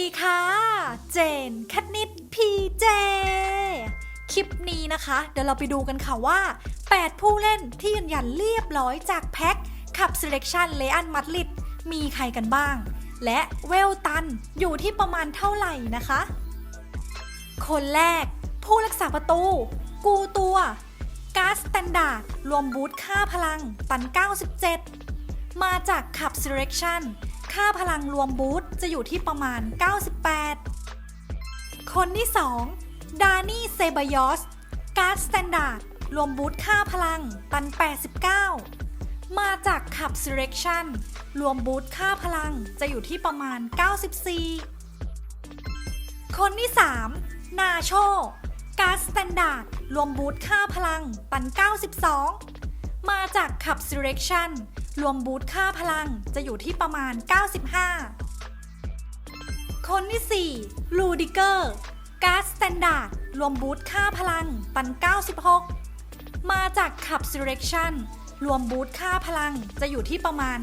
ดีค่ะ เจนแคทนิดพีเจ คลิปนี้นะคะ เดี๋ยวเราไปดูกันค่ะว่า 8 ผู้เล่นที่ยืนยันเรียบร้อยจากแพ็คขับ Selection เลอันมัดลิดมีใครกันบ้าง และเวลตันอยู่ที่ประมาณเท่าไหร่นะคะ คนแรก ผู้รักษาประตู กูตัวการ์ดสแตนดาร์ดรวมบูทค่าพลังตัน 97 มาจากขับ Selection ค่าพลังรวมบูทจะอยู่ที่ประมาณ 98 คนที่ 2 ดานี่เซบายอส การ์ดสแตนดาร์ด รวมบูทค่าพลังตัน 89 มาจากขับ Selection รวมบูทค่าพลังจะอยู่ที่ประมาณ 94 คนที่ 3 นาโช การ์ดสแตนดาร์ด รวมบูทค่าพลังตัน 92 มาจากขับ Selection รวมบูทค่าพลังจะอยู่ที่ประมาณ 95 คนที่ 4 ลูดิเกอร์ การ์ดสแตนดาร์ดรวมบูทค่าพลังตัน 96 มาจากขับ Selection รวมบูทค่าพลังจะอยู่ที่ประมาณ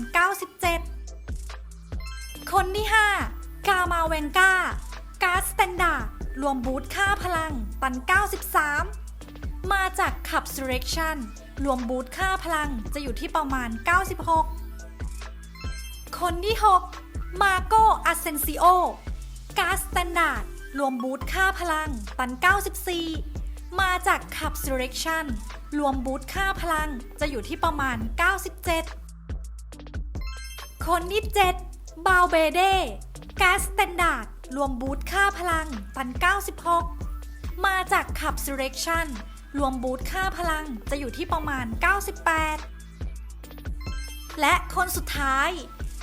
97 คนที่ 5 กามาเวนกาการ์ดสแตนดาร์ดรวมบูทค่าพลังตัน 93 มาจากขับ Selection รวมบูทค่าพลังจะอยู่ที่ประมาณ 96 คนที่ 6 มาโกอาเซนซิโอการ์สแตนดาร์ดรวมบูทค่าพลังตัน 94 มาจากขับ Selection รวมบูทค่าพลังจะอยู่ที่ประมาณ 97 คนที่ 7 บาวเบเดการ์ดสแตนดาร์ดรวมบูทค่าพลังตัน 96 มาจากขับ Selection รวมบูทค่าพลังจะอยู่ที่ประมาณ 98 และคนสุดท้าย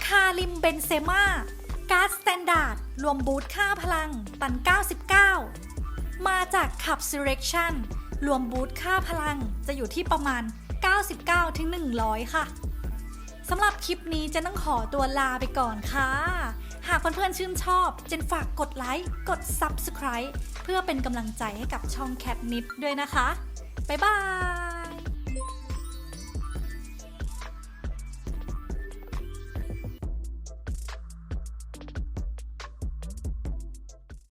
คาริมเบนเซมาการ์ดสแตนดาร์ดรวมบูทค่าพลังตัน 99 มาจากขับ Selection รวมบูทค่าพลังจะอยู่ที่ประมาณ 99ถึง100 ค่ะ สำหรับคลิปนี้เจนต้องขอตัวลาไปก่อนค่ะ หากเพื่อนๆชื่นชอบ เจนฝากกดไลค์ กด Subscribe เพื่อเป็นกำลังใจให้กับช่องแคทนิดด้วยนะคะ บ๊ายบาย